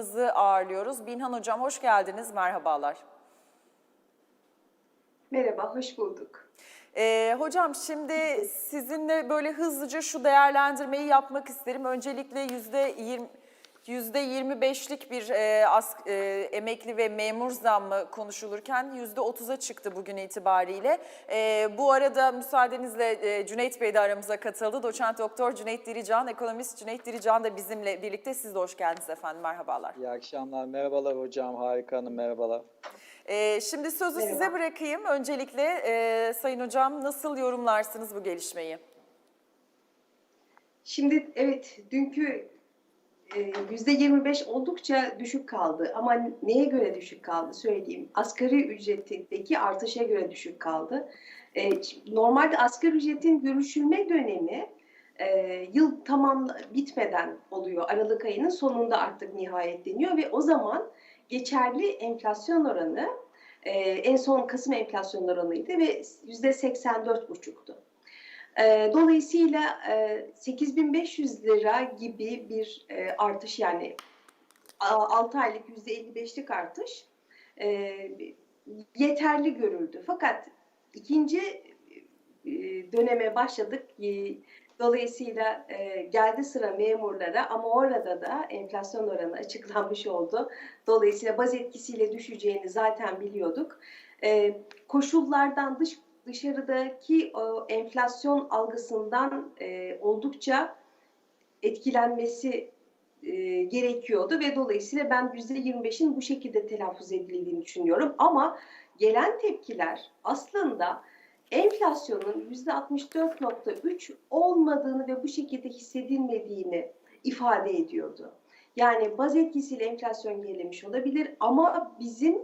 Yılmaz'ı ağırlıyoruz. Binhan Hocam hoş geldiniz, merhabalar. Merhaba, hoş bulduk. Ee, hocam şimdi sizinle böyle hızlıca şu değerlendirmeyi yapmak isterim. Öncelikle yüzde yirmi %25'lik bir e, as, e, emekli ve memur zammı konuşulurken %30'a çıktı bugün itibariyle. E, bu arada müsaadenizle e, Cüneyt Bey de aramıza katıldı. Doçent Doktor Cüneyt Dirican, ekonomist Cüneyt Dirican da bizimle birlikte. Siz de hoş geldiniz efendim, merhabalar. İyi akşamlar. Merhabalar hocam. Harika hanım. Merhabalar. E, şimdi sözü Merhaba. size bırakayım. Öncelikle e, Sayın Hocam nasıl yorumlarsınız bu gelişmeyi? Şimdi evet, dünkü yüzde 25 oldukça düşük kaldı. Ama neye göre düşük kaldı söyleyeyim. Asgari ücretteki artışa göre düşük kaldı. E, Normalde asgari ücretin görüşülme dönemi e, yıl tamam bitmeden oluyor. Aralık ayının sonunda artık nihayetleniyor ve o zaman geçerli enflasyon oranı e, en son Kasım enflasyon oranıydı ve yüzde 84,5'tu. E, Dolayısıyla e, 8500 lira gibi bir e, artış yani 6 aylık %55'lik artış e, yeterli görüldü. Fakat ikinci e, döneme başladık. E, Dolayısıyla e, geldi sıra memurlara ama orada da enflasyon oranı açıklanmış oldu. Dolayısıyla baz etkisiyle düşeceğini zaten biliyorduk. E, koşullardan dış dışarıdaki o enflasyon algısından e, oldukça etkilenmesi e, gerekiyordu ve dolayısıyla ben %25'in bu şekilde telaffuz edildiğini düşünüyorum. Ama gelen tepkiler aslında enflasyonun %64.3 olmadığını ve bu şekilde hissedilmediğini ifade ediyordu. Yani baz etkisiyle enflasyon gerilemiş olabilir ama bizim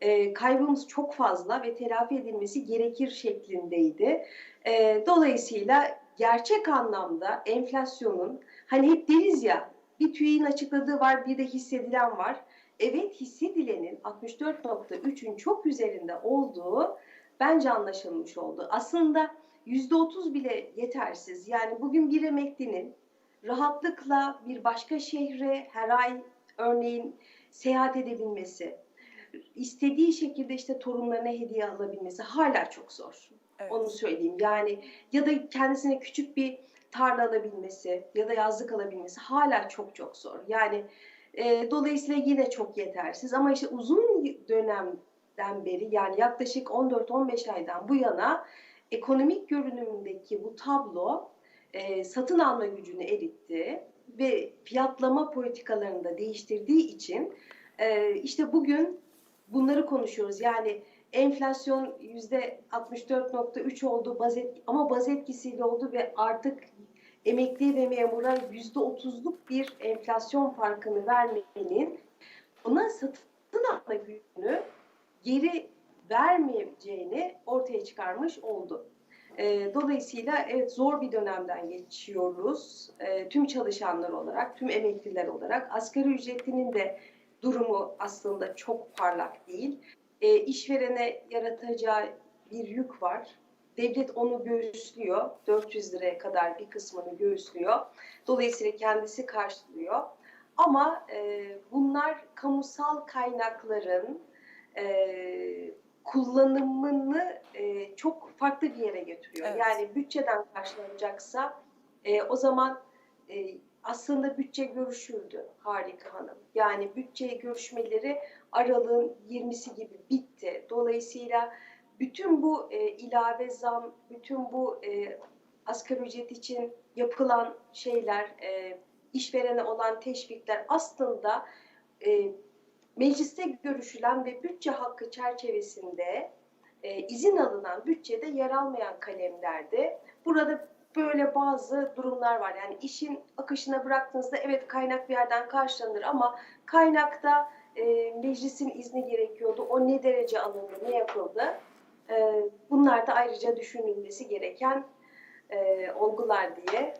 e, kaybımız çok fazla ve telafi edilmesi gerekir şeklindeydi. E, dolayısıyla gerçek anlamda enflasyonun hani hep deriz ya bir TÜİ'nin açıkladığı var bir de hissedilen var. Evet hissedilenin 64.3'ün çok üzerinde olduğu bence anlaşılmış oldu. Aslında %30 bile yetersiz. Yani bugün bir emeklinin rahatlıkla bir başka şehre her ay örneğin seyahat edebilmesi, istediği şekilde işte torunlarına hediye alabilmesi hala çok zor. Evet. Onu söyleyeyim. Yani ya da kendisine küçük bir tarla alabilmesi ya da yazlık alabilmesi hala çok çok zor. Yani e, dolayısıyla yine çok yetersiz ama işte uzun dönemden beri yani yaklaşık 14-15 aydan bu yana ekonomik görünümündeki bu tablo e, satın alma gücünü eritti ve fiyatlama politikalarını da değiştirdiği için e, işte bugün bunları konuşuyoruz. Yani enflasyon yüzde 64.3 oldu baz et, ama baz etkisiyle oldu ve artık emekli ve memura yüzde 30'luk bir enflasyon farkını vermenin ona satın alma gücünü geri vermeyeceğini ortaya çıkarmış oldu. E, dolayısıyla evet zor bir dönemden geçiyoruz. E, tüm çalışanlar olarak, tüm emekliler olarak asgari ücretinin de durumu aslında çok parlak değil. E, işverene yaratacağı bir yük var. Devlet onu göğüslüyor. 400 liraya kadar bir kısmını göğüslüyor. Dolayısıyla kendisi karşılıyor. Ama e, bunlar kamusal kaynakların e, kullanımını e, çok farklı bir yere götürüyor. Evet. Yani bütçeden karşılanacaksa e, o zaman e, aslında bütçe görüşüldü Harika Hanım. Yani bütçe görüşmeleri aralığın 20'si gibi bitti. Dolayısıyla bütün bu e, ilave zam, bütün bu e, asgari ücret için yapılan şeyler, e, işverene olan teşvikler aslında e, mecliste görüşülen ve bütçe hakkı çerçevesinde e, izin alınan bütçede yer almayan kalemlerde burada böyle bazı durumlar var. Yani işin akışına bıraktığınızda evet kaynak bir yerden karşılanır ama kaynakta e, meclisin izni gerekiyordu. O ne derece alındı, ne yapıldı? E, bunlar da ayrıca düşünülmesi gereken e, olgular diye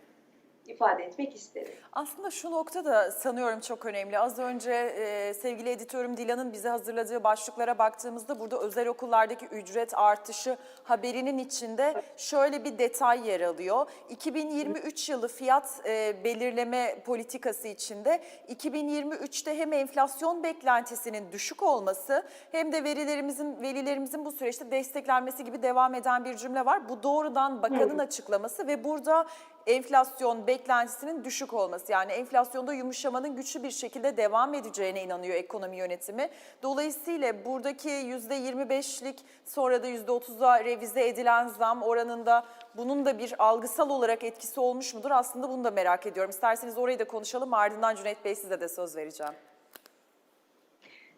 ifade etmek isterim. Aslında şu nokta da sanıyorum çok önemli. Az önce e, sevgili editörüm Dilan'ın bize hazırladığı başlıklara baktığımızda burada özel okullardaki ücret artışı haberinin içinde şöyle bir detay yer alıyor. 2023 yılı fiyat e, belirleme politikası içinde 2023'te hem enflasyon beklentisinin düşük olması hem de verilerimizin velilerimizin bu süreçte desteklenmesi gibi devam eden bir cümle var. Bu doğrudan bakanın açıklaması ve burada enflasyon beklentisinin düşük olması yani enflasyonda yumuşamanın güçlü bir şekilde devam edeceğine inanıyor ekonomi yönetimi. Dolayısıyla buradaki %25'lik sonra da %30'a revize edilen zam oranında bunun da bir algısal olarak etkisi olmuş mudur? Aslında bunu da merak ediyorum. İsterseniz orayı da konuşalım ardından Cüneyt Bey size de söz vereceğim.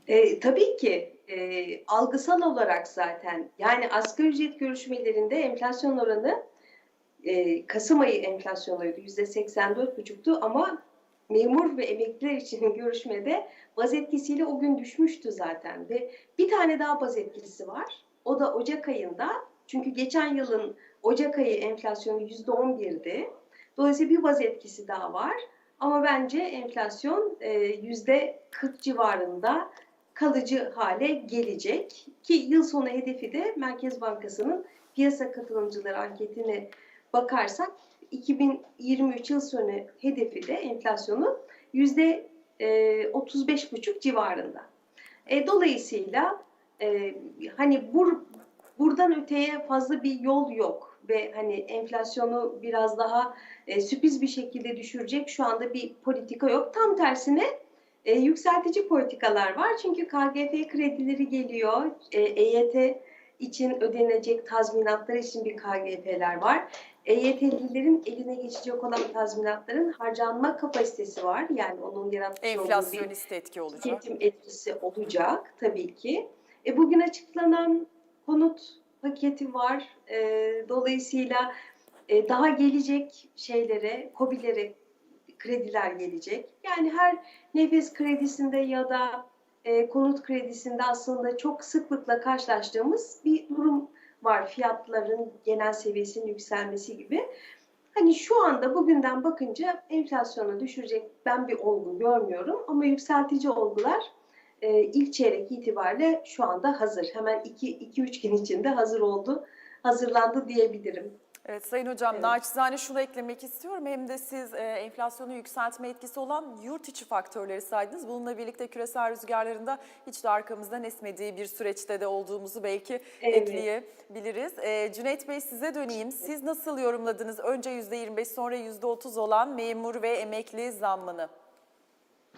E, tabii ki e, algısal olarak zaten yani asgari ücret görüşmelerinde enflasyon oranı e, Kasım ayı enflasyonuydu yüzde 84,5'tu ama memur ve emekliler için görüşmede baz etkisiyle o gün düşmüştü zaten ve bir tane daha baz etkisi var. O da Ocak ayında çünkü geçen yılın Ocak ayı enflasyonu yüzde 11'di. Dolayısıyla bir baz etkisi daha var. Ama bence enflasyon e, yüzde 40 civarında kalıcı hale gelecek. Ki yıl sonu hedefi de Merkez Bankası'nın piyasa katılımcıları anketine bakarsak 2023 yıl sonu hedefi de enflasyonun yüzde e, 35,5 civarında. E, dolayısıyla e, hani bur, buradan öteye fazla bir yol yok ve hani enflasyonu biraz daha e, sürpriz bir şekilde düşürecek şu anda bir politika yok. Tam tersine e, yükseltici politikalar var. Çünkü KGF kredileri geliyor. E, EYT için ödenecek tazminatlar için bir KGF'ler var. EYT'lilerin eline geçecek olan tazminatların harcanma kapasitesi var. Yani onun yaratmış olduğu Enflasyonist etki olacak. tüketim etkisi olacak tabii ki. E, bugün açıklanan konut paketi var. E, dolayısıyla e, daha gelecek şeylere, COBİ'lere krediler gelecek. Yani her nefes kredisinde ya da e, konut kredisinde aslında çok sıklıkla karşılaştığımız bir durum var. Fiyatların genel seviyesinin yükselmesi gibi. Hani şu anda bugünden bakınca enflasyonu düşürecek ben bir olgu görmüyorum ama yükseltici olgular e, ilk çeyrek itibariyle şu anda hazır. Hemen 2-3 gün içinde hazır oldu, hazırlandı diyebilirim. Evet Sayın Hocam Evet. naçizane şunu eklemek istiyorum. Hem de siz e, enflasyonu yükseltme etkisi olan yurt içi faktörleri saydınız. Bununla birlikte küresel rüzgarlarında hiç de arkamızdan esmediği bir süreçte de olduğumuzu belki Evet. ekleyebiliriz. E, Cüneyt Bey size döneyim. Siz nasıl yorumladınız önce %25 sonra %30 olan memur ve emekli zammını?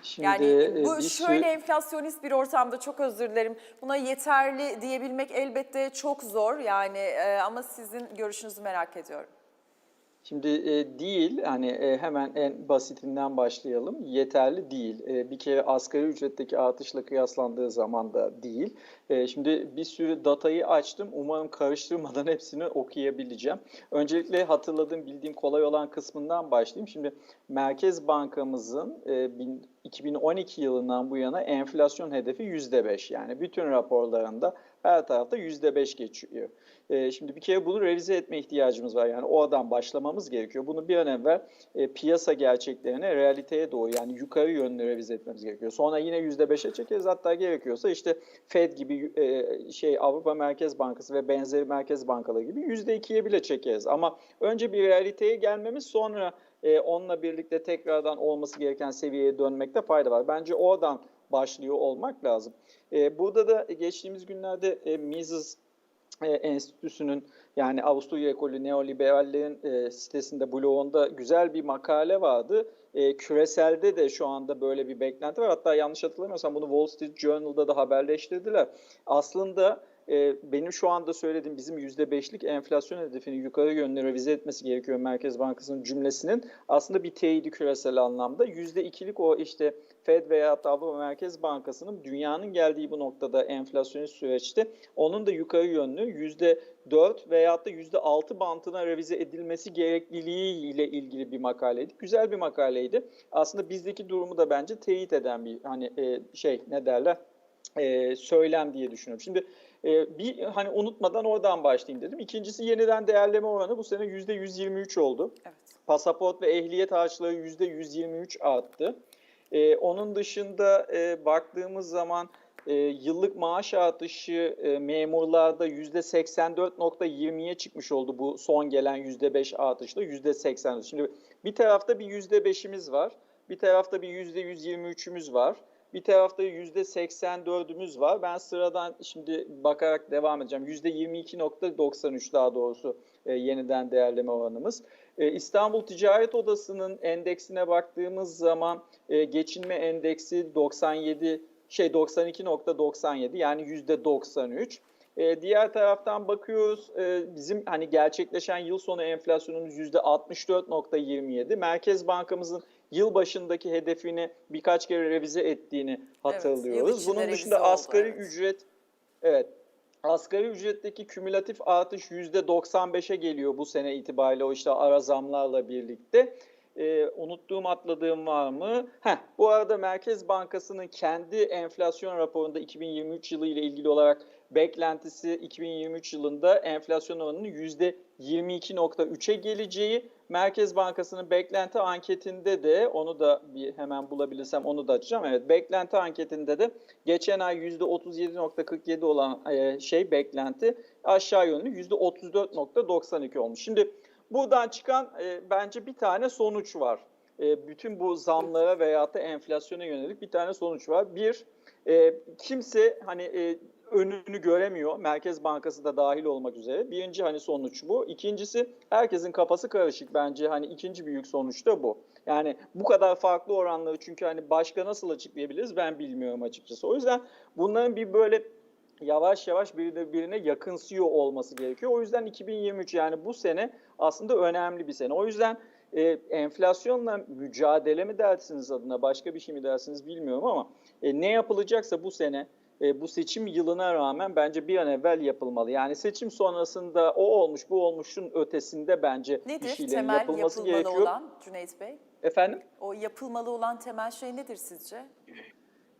Şimdi Yani e, bu şöyle enflasyonist bir ortamda çok özür dilerim. Buna yeterli diyebilmek elbette çok zor yani e, ama sizin görüşünüzü merak ediyorum. Şimdi e, değil, hani e, hemen en basitinden başlayalım. Yeterli değil. E, bir kere asgari ücretteki artışla kıyaslandığı zaman da değil. E, şimdi bir sürü datayı açtım. Umarım karıştırmadan hepsini okuyabileceğim. Öncelikle hatırladığım, bildiğim kolay olan kısmından başlayayım. Şimdi Merkez Bankamızın e, bin- 2012 yılından bu yana enflasyon hedefi %5. Yani bütün raporlarında her tarafta %5 geçiyor. E, şimdi bir kere bunu revize etme ihtiyacımız var. Yani o adam başlamamız gerekiyor. Bunu bir an evvel e, piyasa gerçeklerine, realiteye doğru yani yukarı yönlü revize etmemiz gerekiyor. Sonra yine %5'e çekeriz. Hatta gerekiyorsa işte Fed gibi e, şey Avrupa Merkez Bankası ve benzeri merkez bankaları gibi %2'ye bile çekeriz. Ama önce bir realiteye gelmemiz sonra e, onunla birlikte tekrardan olması gereken seviyeye dönmekte fayda var. Bence oradan başlıyor olmak lazım. E, burada da geçtiğimiz günlerde e, Mises e, Enstitüsü'nün yani Avusturya ekolü neoliberallerin e, sitesinde blogunda güzel bir makale vardı. E, küreselde de şu anda böyle bir beklenti var. Hatta yanlış hatırlamıyorsam bunu Wall Street Journal'da da haberleştirdiler. Aslında e, benim şu anda söylediğim bizim %5'lik enflasyon hedefini yukarı yönlü revize etmesi gerekiyor Merkez Bankası'nın cümlesinin aslında bir teyidi küresel anlamda. %2'lik o işte Fed veya Avrupa Merkez Bankası'nın dünyanın geldiği bu noktada enflasyonist süreçte onun da yukarı yönlü %4 veyahut da %6 bantına revize edilmesi gerekliliği ile ilgili bir makaleydi. Güzel bir makaleydi. Aslında bizdeki durumu da bence teyit eden bir hani e, şey ne derler e, söylem diye düşünüyorum. Şimdi e, bir hani unutmadan oradan başlayayım dedim. İkincisi yeniden değerleme oranı bu sene %123 oldu. Evet. pasaport ve ehliyet harçları %123 arttı. E, onun dışında e, baktığımız zaman e, yıllık maaş artışı e, memurlarda %84.20'ye çıkmış oldu bu son gelen %5 artışla %80. Şimdi bir tarafta bir %5'imiz var, bir tarafta bir %123'ümüz var. Bir tarafta %84'ümüz var. Ben sıradan şimdi bakarak devam edeceğim. %22.93 daha doğrusu e, yeniden değerleme oranımız. E, İstanbul Ticaret Odası'nın endeksine baktığımız zaman e, geçinme endeksi 97 şey 92.97 yani %93. E, diğer taraftan bakıyoruz e, bizim hani gerçekleşen yıl sonu enflasyonumuz %64.27. Merkez Bankamızın yıl başındaki hedefini birkaç kere revize ettiğini hatırlıyoruz. içinde Bunun dışında oldu, asgari evet. ücret evet asgari ücretteki kümülatif artış %95'e geliyor bu sene itibariyle o işte ara zamlarla birlikte. Ee, unuttuğum atladığım var mı? Heh, bu arada Merkez Bankası'nın kendi enflasyon raporunda 2023 yılı ile ilgili olarak beklentisi 2023 yılında enflasyon oranının %22.3'e geleceği. Merkez Bankası'nın beklenti anketinde de onu da bir hemen bulabilirsem onu da açacağım. Evet beklenti anketinde de geçen ay %37.47 olan e, şey beklenti aşağı yönlü %34.92 olmuş. Şimdi buradan çıkan e, bence bir tane sonuç var. E, bütün bu zamlara veyahut da enflasyona yönelik bir tane sonuç var. Bir, e, kimse hani e, önünü göremiyor. Merkez Bankası da dahil olmak üzere. Birinci hani sonuç bu. İkincisi herkesin kafası karışık bence hani ikinci büyük sonuç da bu. Yani bu kadar farklı oranları çünkü hani başka nasıl açıklayabiliriz ben bilmiyorum açıkçası. O yüzden bunların bir böyle yavaş yavaş birine, birine yakınsıyor olması gerekiyor. O yüzden 2023 yani bu sene aslında önemli bir sene. O yüzden e, enflasyonla mücadele mi dersiniz adına başka bir şey mi dersiniz bilmiyorum ama e, ne yapılacaksa bu sene e, bu seçim yılına rağmen bence bir an evvel yapılmalı. Yani seçim sonrasında o olmuş bu olmuşun ötesinde bence bir Nedir şeylerin temel yapılması yapılmalı gerekiyor. olan Cüneyt Bey? Efendim? O yapılmalı olan temel şey nedir sizce?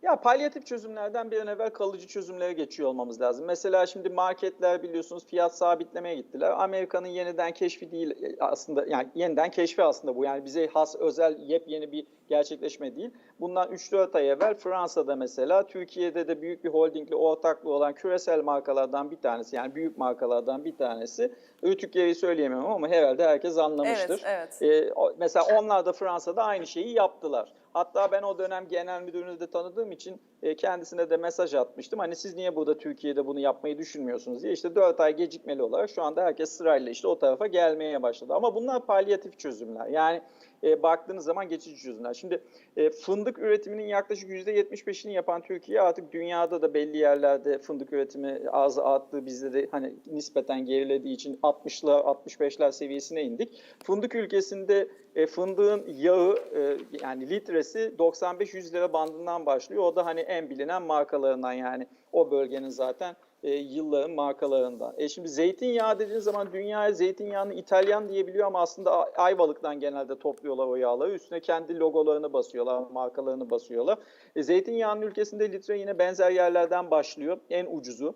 Ya palyatif çözümlerden bir an evvel kalıcı çözümlere geçiyor olmamız lazım. Mesela şimdi marketler biliyorsunuz fiyat sabitlemeye gittiler. Amerika'nın yeniden keşfi değil e, aslında yani yeniden keşfi aslında bu. Yani bize has özel yepyeni bir gerçekleşme değil. Bundan 3-4 ay evvel Fransa'da mesela Türkiye'de de büyük bir holdingle ortaklığı olan küresel markalardan bir tanesi yani büyük markalardan bir tanesi. Rütükleri söyleyemem ama herhalde herkes anlamıştır. Evet, evet. Ee, mesela onlar da Fransa'da aynı şeyi yaptılar. Hatta ben o dönem genel müdürünü de tanıdığım için e, kendisine de mesaj atmıştım. Hani siz niye burada Türkiye'de bunu yapmayı düşünmüyorsunuz diye. İşte 4 ay gecikmeli olarak şu anda herkes sırayla işte o tarafa gelmeye başladı. Ama bunlar palyatif çözümler. Yani e, baktığınız zaman geçici çözümler. Şimdi e, fındık üretiminin yaklaşık %75'ini yapan Türkiye artık dünyada da belli yerlerde fındık üretimi az arttı. Bizde de hani nispeten gerilediği için 60'lar 65'ler seviyesine indik. Fındık ülkesinde e, fındığın yağı e, yani litresi 95-100 lira bandından başlıyor. O da hani en bilinen markalarından yani o bölgenin zaten e, yılların markalarından. E şimdi zeytinyağı dediğiniz zaman dünyaya zeytinyağını İtalyan diyebiliyor ama aslında Ayvalık'tan genelde topluyorlar o yağları. Üstüne kendi logolarını basıyorlar, markalarını basıyorlar. E, zeytinyağının ülkesinde litre yine benzer yerlerden başlıyor. En ucuzu.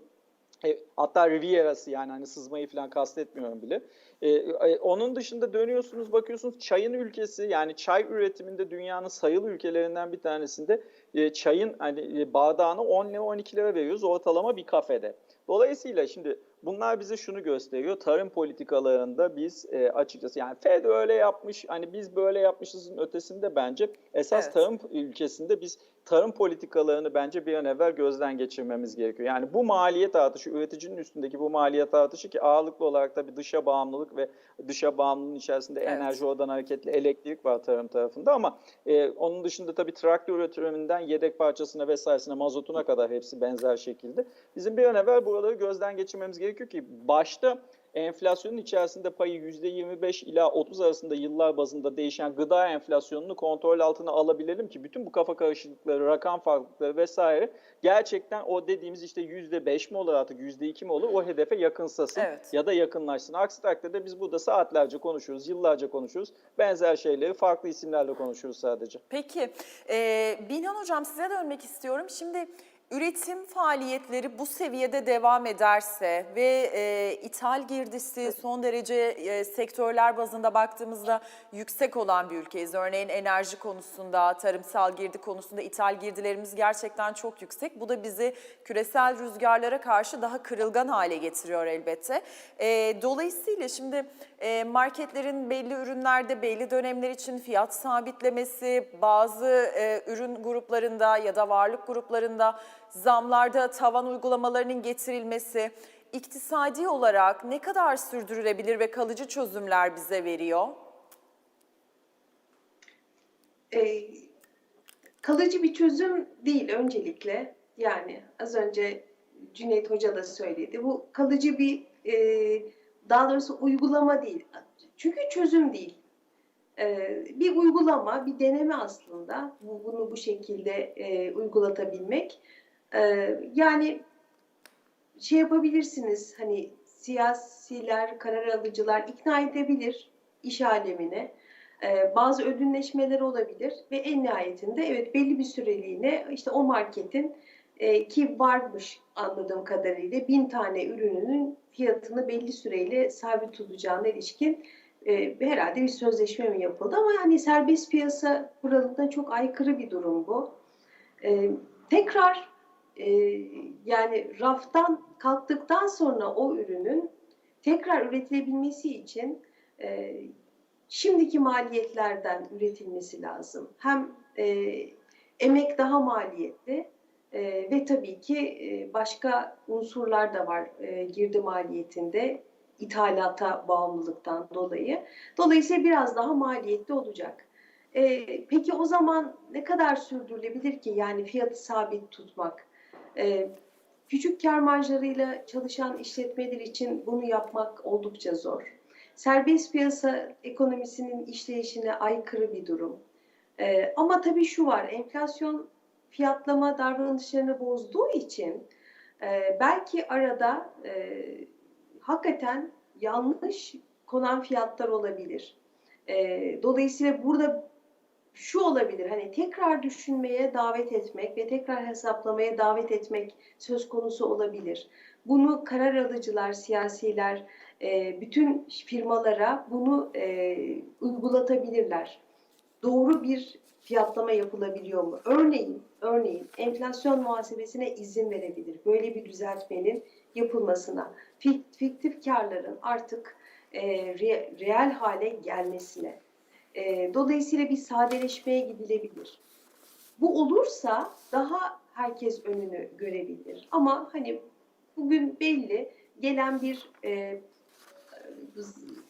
E, hatta Riviera'sı yani hani sızmayı falan kastetmiyorum bile. E, e, onun dışında dönüyorsunuz bakıyorsunuz çayın ülkesi yani çay üretiminde dünyanın sayılı ülkelerinden bir tanesinde e, çayın hani e, bardağını 10 lira 12 lira veriyoruz ortalama bir kafede. Dolayısıyla şimdi bunlar bize şunu gösteriyor. Tarım politikalarında biz e, açıkçası yani Fed öyle yapmış hani biz böyle yapmışızın ötesinde bence esas Evet. tarım ülkesinde biz tarım politikalarını bence bir an evvel gözden geçirmemiz gerekiyor. Yani bu maliyet artışı, üreticinin üstündeki bu maliyet artışı ki ağırlıklı olarak da bir dışa bağımlılık ve dışa bağımlılığın içerisinde Evet. enerji oradan hareketli elektrik var tarım tarafında ama e, onun dışında tabii traktör üretiminden yedek parçasına vesairesine mazotuna kadar hepsi benzer şekilde. Bizim bir an evvel buraları gözden geçirmemiz gerekiyor ki başta enflasyonun içerisinde payı %25 ila 30 arasında yıllar bazında değişen gıda enflasyonunu kontrol altına alabilelim ki bütün bu kafa karışıklıkları, rakam farklılıkları vesaire gerçekten o dediğimiz işte %5 mi olur artık %2 mi olur o hedefe yakınsasın Evet. ya da yakınlaşsın. Aksi takdirde biz burada saatlerce konuşuyoruz, yıllarca konuşuyoruz. Benzer şeyleri farklı isimlerle konuşuyoruz sadece. Peki, e, Bilhan Hocam size dönmek istiyorum. Şimdi Üretim faaliyetleri bu seviyede devam ederse ve e, ithal girdisi son derece e, sektörler bazında baktığımızda yüksek olan bir ülkeyiz. Örneğin enerji konusunda, tarımsal girdi konusunda ithal girdilerimiz gerçekten çok yüksek. Bu da bizi küresel rüzgarlara karşı daha kırılgan hale getiriyor elbette. E, dolayısıyla şimdi e, marketlerin belli ürünlerde belli dönemler için fiyat sabitlemesi, bazı e, ürün gruplarında ya da varlık gruplarında zamlarda tavan uygulamalarının getirilmesi iktisadi olarak ne kadar sürdürülebilir ve kalıcı çözümler bize veriyor? e, kalıcı bir çözüm değil öncelikle. Yani az önce Cüneyt Hoca da söyledi. Bu kalıcı bir e, daha doğrusu uygulama değil. Çünkü çözüm değil. E, bir uygulama, bir deneme aslında. Bu, bunu bu şekilde e, uygulatabilmek. E, yani şey yapabilirsiniz hani siyasiler, karar alıcılar ikna edebilir iş alemine. Ee, bazı ödünleşmeler olabilir ve en nihayetinde evet belli bir süreliğine işte o marketin e, ki varmış anladığım kadarıyla bin tane ürününün fiyatını belli süreyle sabit tutacağına ilişkin e, herhalde bir sözleşme mi yapıldı ama hani serbest piyasa kuralına çok aykırı bir durum bu. E, tekrar e, yani raftan kalktıktan sonra o ürünün tekrar üretilebilmesi için e, şimdiki maliyetlerden üretilmesi lazım. Hem e, emek daha maliyetli e, ve tabii ki e, başka unsurlar da var e, girdi maliyetinde ithalata bağımlılıktan dolayı. Dolayısıyla biraz daha maliyetli olacak. E, peki o zaman ne kadar sürdürülebilir ki yani fiyatı sabit tutmak? E, küçük kar marjlarıyla çalışan işletmeler için bunu yapmak oldukça zor serbest piyasa ekonomisinin işleyişine aykırı bir durum. Ee, ama tabii şu var, enflasyon fiyatlama davranışlarını bozduğu için e, belki arada e, hakikaten yanlış konan fiyatlar olabilir. E, dolayısıyla burada şu olabilir, hani tekrar düşünmeye davet etmek ve tekrar hesaplamaya davet etmek söz konusu olabilir. Bunu karar alıcılar, siyasiler, e, bütün firmalara bunu e, uygulatabilirler. Doğru bir fiyatlama yapılabiliyor mu? Örneğin, örneğin enflasyon muhasebesine izin verebilir. Böyle bir düzeltmenin yapılmasına, fiktif karların artık e, re, reel hale gelmesine. E, dolayısıyla bir sadeleşmeye gidilebilir. Bu olursa daha herkes önünü görebilir. Ama hani bugün belli gelen bir e,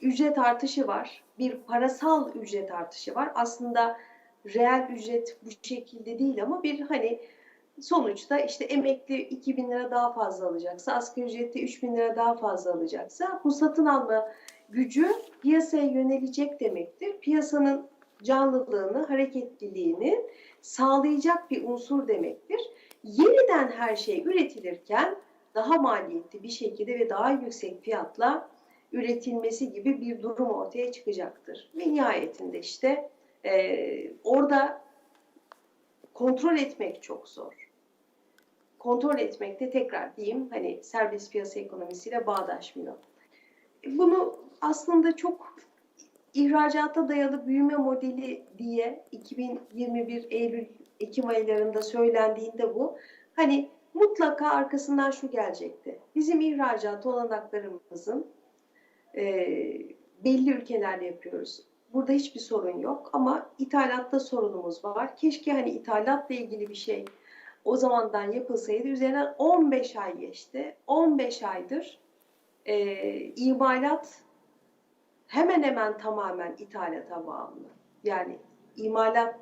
ücret artışı var. Bir parasal ücret artışı var. Aslında reel ücret bu şekilde değil ama bir hani sonuçta işte emekli 2000 lira daha fazla alacaksa, asgari ücrette 3000 lira daha fazla alacaksa bu satın alma gücü piyasaya yönelecek demektir. Piyasanın canlılığını, hareketliliğini sağlayacak bir unsur demektir. Yeniden her şey üretilirken daha maliyetli bir şekilde ve daha yüksek fiyatla üretilmesi gibi bir durum ortaya çıkacaktır. Ve nihayetinde işte e, orada kontrol etmek çok zor. Kontrol etmek de tekrar diyeyim hani serbest piyasa ekonomisiyle bağdaşmıyor. Bunu aslında çok ihracata dayalı büyüme modeli diye 2021 Eylül Ekim aylarında söylendiğinde bu hani mutlaka arkasından şu gelecekti. Bizim ihracat olanaklarımızın e, belli ülkelerle yapıyoruz. Burada hiçbir sorun yok ama ithalatta sorunumuz var. Keşke hani ithalatla ilgili bir şey o zamandan yapılsaydı. Üzerinden 15 ay geçti. 15 aydır e, imalat hemen hemen tamamen ithalata bağımlı. Yani imalatın,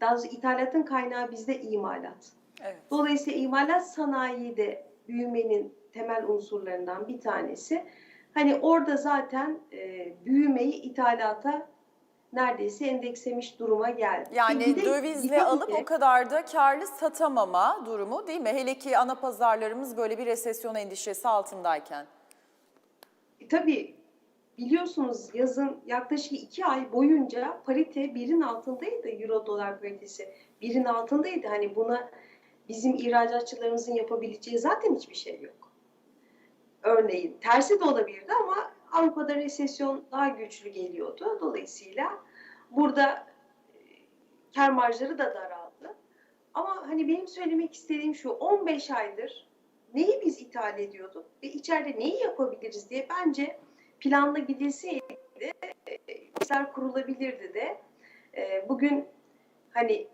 daha doğrusu ithalatın kaynağı bizde imalat. Evet. Dolayısıyla imalat sanayi de büyümenin temel unsurlarından bir tanesi. Hani orada zaten e, büyümeyi ithalata neredeyse endekslemiş duruma geldi. Yani de dövizle alıp edin, o kadar da karlı satamama durumu değil mi? Hele ki ana pazarlarımız böyle bir resesyon endişesi altındayken. Tabii biliyorsunuz yazın yaklaşık iki ay boyunca parite birin altındaydı. Euro dolar paritesi birin altındaydı. Hani buna bizim ihracatçılarımızın yapabileceği zaten hiçbir şey yok. Örneğin tersi de olabilirdi ama Avrupa'da resesyon daha güçlü geliyordu. Dolayısıyla burada e, kar marjları da daraldı. Ama hani benim söylemek istediğim şu 15 aydır neyi biz ithal ediyorduk ve içeride neyi yapabiliriz diye bence planla gidilseydi e, işler kurulabilirdi de E, bugün hani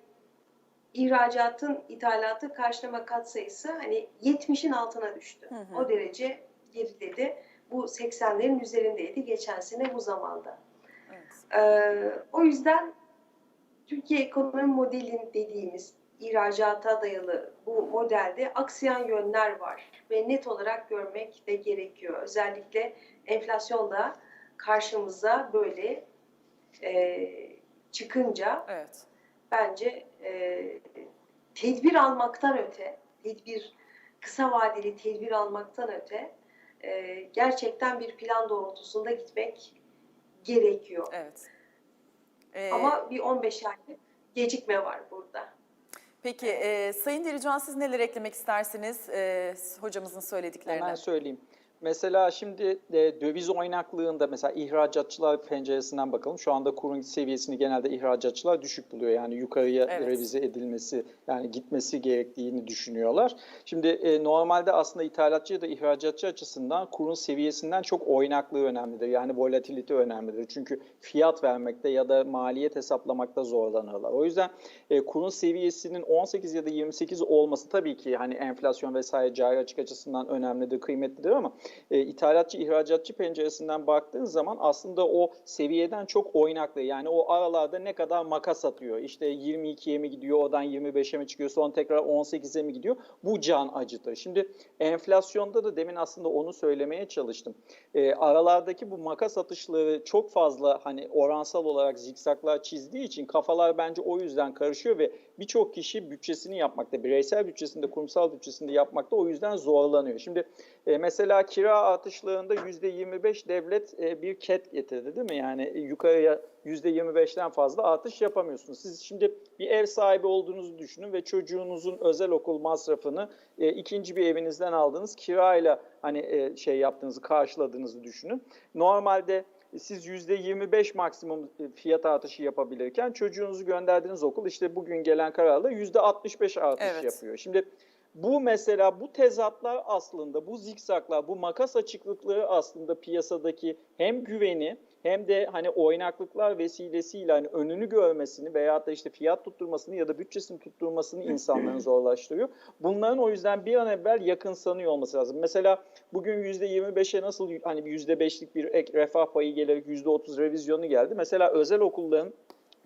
ihracatın ithalatı karşılama katsayısı hani 70'in altına düştü. Hı hı. O derece geriledi. Bu 80'lerin üzerindeydi geçen sene bu zamanda. Evet. Ee, o yüzden Türkiye ekonomi modelin dediğimiz ihracata dayalı bu modelde aksayan yönler var ve net olarak görmek de gerekiyor. Özellikle enflasyon da karşımıza böyle e, çıkınca Evet. bence e, tedbir almaktan öte, tedbir kısa vadeli tedbir almaktan öte e, gerçekten bir plan doğrultusunda gitmek gerekiyor. Evet. Ee, Ama bir 15 aylık gecikme var burada. Peki e, Sayın Dirican siz neler eklemek istersiniz e, hocamızın söylediklerine? Hemen söyleyeyim. Mesela şimdi e, döviz oynaklığında mesela ihracatçılar penceresinden bakalım. Şu anda kurun seviyesini genelde ihracatçılar düşük buluyor. Yani yukarıya Evet. revize edilmesi yani gitmesi gerektiğini düşünüyorlar. Şimdi e, normalde aslında ithalatçı ya da ihracatçı açısından kurun seviyesinden çok oynaklığı önemlidir. Yani volatilite önemlidir. Çünkü fiyat vermekte ya da maliyet hesaplamakta zorlanırlar. O yüzden e, kurun seviyesinin 18 ya da 28 olması tabii ki hani enflasyon vesaire cari açık açısından önemlidir, kıymetlidir ama e, ithalatçı ihracatçı penceresinden baktığın zaman aslında o seviyeden çok oynaklı. Yani o aralarda ne kadar makas atıyor. İşte 22'ye mi gidiyor, oradan 25'e mi çıkıyor, sonra tekrar 18'e mi gidiyor? Bu can acıtır. Şimdi enflasyonda da demin aslında onu söylemeye çalıştım. E, aralardaki bu makas atışları çok fazla hani oransal olarak zikzaklar çizdiği için kafalar bence o yüzden karışıyor ve birçok kişi bütçesini yapmakta, bireysel bütçesinde, kurumsal bütçesinde yapmakta o yüzden zorlanıyor. Şimdi e, mesela kira artışlarında %25 devlet e, bir ket getirdi değil mi? Yani e, yukarıya %25'ten fazla artış yapamıyorsunuz. Siz şimdi bir ev sahibi olduğunuzu düşünün ve çocuğunuzun özel okul masrafını e, ikinci bir evinizden aldığınız kirayla hani e, şey yaptığınızı karşıladığınızı düşünün. Normalde siz %25 maksimum fiyat artışı yapabilirken çocuğunuzu gönderdiğiniz okul işte bugün gelen kararla %65 artış Evet. yapıyor. Şimdi bu mesela bu tezatlar aslında bu zikzaklar bu makas açıklıkları aslında piyasadaki hem güveni hem de hani oynaklıklar vesilesiyle hani önünü görmesini veyahut da işte fiyat tutturmasını ya da bütçesini tutturmasını insanların zorlaştırıyor. Bunların o yüzden bir an evvel yakınsanıyor olması lazım. Mesela bugün %25'e nasıl hani bir %5'lik bir ek refah payı gelerek %30 revizyonu geldi. Mesela özel okulların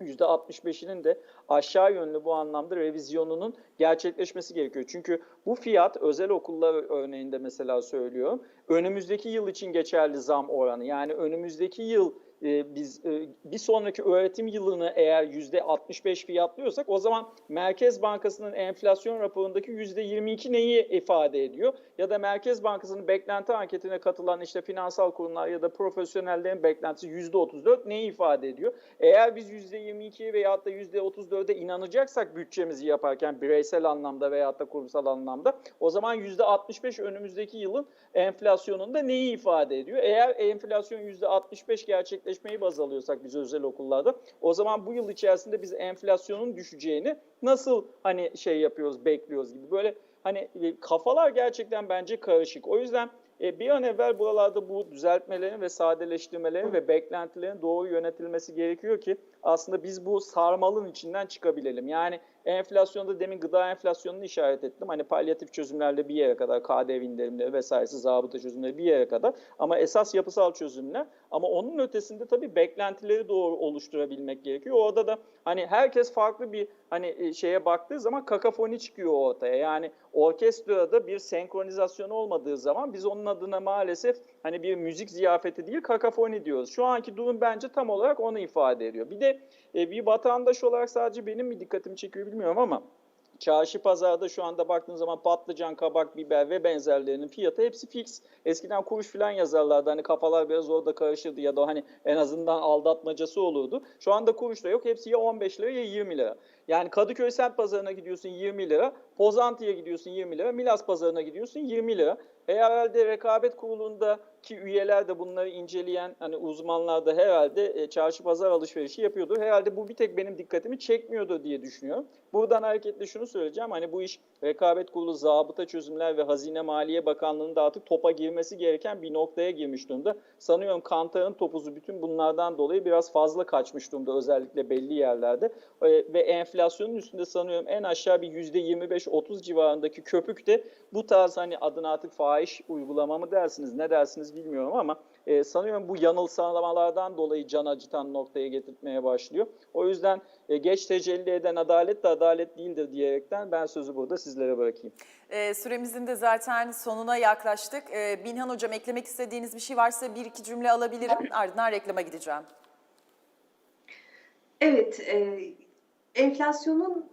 %65'inin de aşağı yönlü bu anlamda revizyonunun gerçekleşmesi gerekiyor. Çünkü bu fiyat özel okullar örneğinde mesela söylüyorum. Önümüzdeki yıl için geçerli zam oranı. Yani önümüzdeki yıl e, biz e, bir sonraki öğretim yılını eğer %65 fiyatlıyorsak o zaman Merkez Bankası'nın enflasyon raporundaki %22 neyi ifade ediyor? Ya da Merkez Bankası'nın beklenti anketine katılan işte finansal kurumlar ya da profesyonellerin beklentisi %34 neyi ifade ediyor? Eğer biz %22'ye veyahut da %34'e inanacaksak bütçemizi yaparken bireysel anlamda veyahut da kurumsal anlamda o zaman %65 önümüzdeki yılın enflasyonunda neyi ifade ediyor? Eğer enflasyon %65 gerçekleşmeyi baz alıyorsak biz özel okullarda o zaman bu yıl içerisinde biz enflasyonun düşeceğini nasıl hani şey yapıyoruz, bekliyoruz gibi böyle hani e, kafalar gerçekten bence karışık. O yüzden e, bir an evvel buralarda bu düzeltmelerin ve sadeleştirmelerin ve beklentilerin doğru yönetilmesi gerekiyor ki aslında biz bu sarmalın içinden çıkabilelim. Yani enflasyonda demin gıda enflasyonunu işaret ettim. Hani palyatif çözümlerle bir yere kadar KDV indirimleri vesairesi zabıta çözümleri bir yere kadar ama esas yapısal çözümler ama onun ötesinde tabii beklentileri doğru oluşturabilmek gerekiyor. Orada da hani herkes farklı bir hani e, şeye baktığı zaman kakafoni çıkıyor ortaya. Yani orkestrada bir senkronizasyon olmadığı zaman biz onun adına maalesef hani bir müzik ziyafeti değil kakafoni diyoruz. Şu anki durum bence tam olarak onu ifade ediyor. Bir de e, bir vatandaş olarak sadece benim mi dikkatimi çekiyor bilmiyorum ama çarşı pazarda şu anda baktığın zaman patlıcan, kabak, biber ve benzerlerinin fiyatı hepsi fix. Eskiden kuruş falan yazarlardı hani kafalar biraz orada karışırdı ya da hani en azından aldatmacası olurdu. Şu anda kuruş da yok hepsi ya 15 lira ya 20 lira. Yani Kadıköy semt pazarına gidiyorsun 20 lira, Pozantı'ya gidiyorsun 20 lira, Milas pazarına gidiyorsun 20 lira. E herhalde rekabet kurulundaki üyeler de bunları inceleyen hani uzmanlar da herhalde e, çarşı pazar alışverişi yapıyordur. Herhalde bu bir tek benim dikkatimi çekmiyordu diye düşünüyorum. Buradan hareketle şunu söyleyeceğim. Hani bu iş rekabet kurulu, zabıta çözümler ve Hazine Maliye Bakanlığı'nın da artık topa girmesi gereken bir noktaya girmiş durumda. Sanıyorum Kantar'ın topuzu bütün bunlardan dolayı biraz fazla kaçmış durumda özellikle belli yerlerde. E, ve enflasyonun üstünde sanıyorum en aşağı bir %25-30 civarındaki köpük de bu tarz hani adına artık fahiş uygulama mı dersiniz ne dersiniz bilmiyorum ama e, sanıyorum bu yanılsamalardan dolayı can acıtan noktaya getirtmeye başlıyor. O yüzden e, geç tecelli eden adalet de adalet değildir diyerekten ben sözü burada sizlere bırakayım. Ee, süremizin de zaten sonuna yaklaştık. Ee, Binhan Hocam eklemek istediğiniz bir şey varsa bir iki cümle alabilirim. Ardından reklama gideceğim. Evet, e, enflasyonun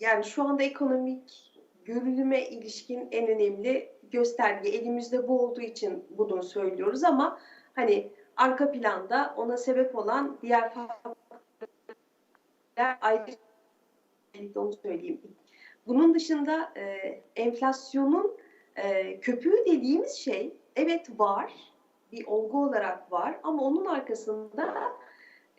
yani şu anda ekonomik görünüme ilişkin en önemli gösterge elimizde bu olduğu için bunu söylüyoruz ama hani arka planda ona sebep olan diğer faktörler ayrı Öncelikle onu söyleyeyim. Bunun dışında e, enflasyonun e, köpüğü dediğimiz şey evet var, bir olgu olarak var ama onun arkasında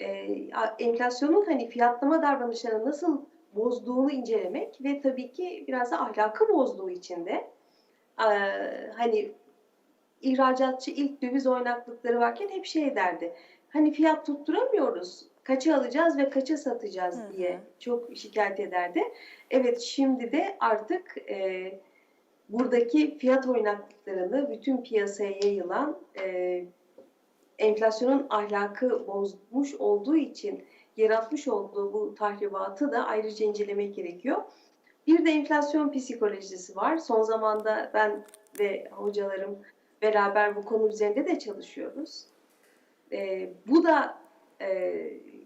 e, enflasyonun hani fiyatlama davranışlarını nasıl bozduğunu incelemek ve tabii ki biraz da ahlakı bozduğu için de e, hani ihracatçı ilk döviz oynaklıkları varken hep şey derdi. Hani fiyat tutturamıyoruz. Kaça alacağız ve kaça satacağız Hı hı. diye çok şikayet ederdi. Evet şimdi de artık e, buradaki fiyat oynaklıklarını bütün piyasaya yayılan e, enflasyonun ahlakı bozmuş olduğu için yaratmış olduğu bu tahribatı da ayrıca incelemek gerekiyor. Bir de enflasyon psikolojisi var. Son zamanda ben ve hocalarım beraber bu konu üzerinde de çalışıyoruz. E, bu da e,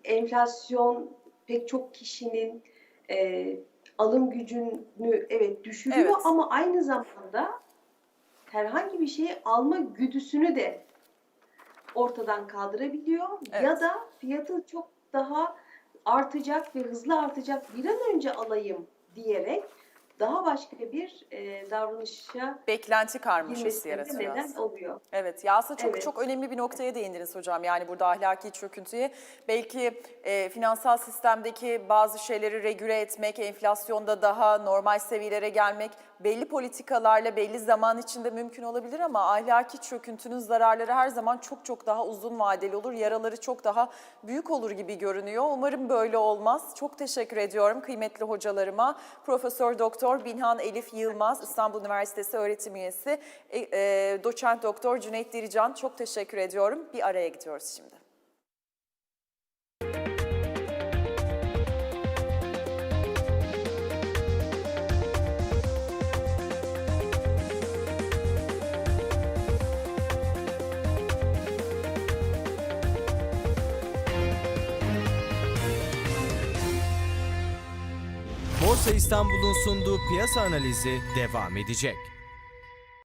enflasyon pek çok kişinin e, alım gücünü evet düşürüyor Evet. ama aynı zamanda herhangi bir şeyi alma güdüsünü de ortadan kaldırabiliyor Evet. ya da fiyatı çok daha artacak ve hızlı artacak bir an önce alayım diyerek daha başka bir e, davranışa Beklenti karmaşası girmesine de yaratıyor neden aslında. oluyor. Evet ya aslında çok Evet. çok önemli bir noktaya değindiniz hocam. Yani burada ahlaki çöküntüye belki e, finansal sistemdeki bazı şeyleri regüle etmek, enflasyonda daha normal seviyelere gelmek belli politikalarla belli zaman içinde mümkün olabilir ama ahlaki çöküntünün zararları her zaman çok çok daha uzun vadeli olur. Yaraları çok daha büyük olur gibi görünüyor. Umarım böyle olmaz. Çok teşekkür ediyorum kıymetli hocalarıma. Profesör Doktor Binhan Elif Yılmaz, İstanbul Üniversitesi öğretim üyesi, e, e, doçent doktor Cüneyt Dirican çok teşekkür ediyorum. Bir araya gidiyoruz şimdi. Borsa İstanbul'un sunduğu piyasa analizi devam edecek.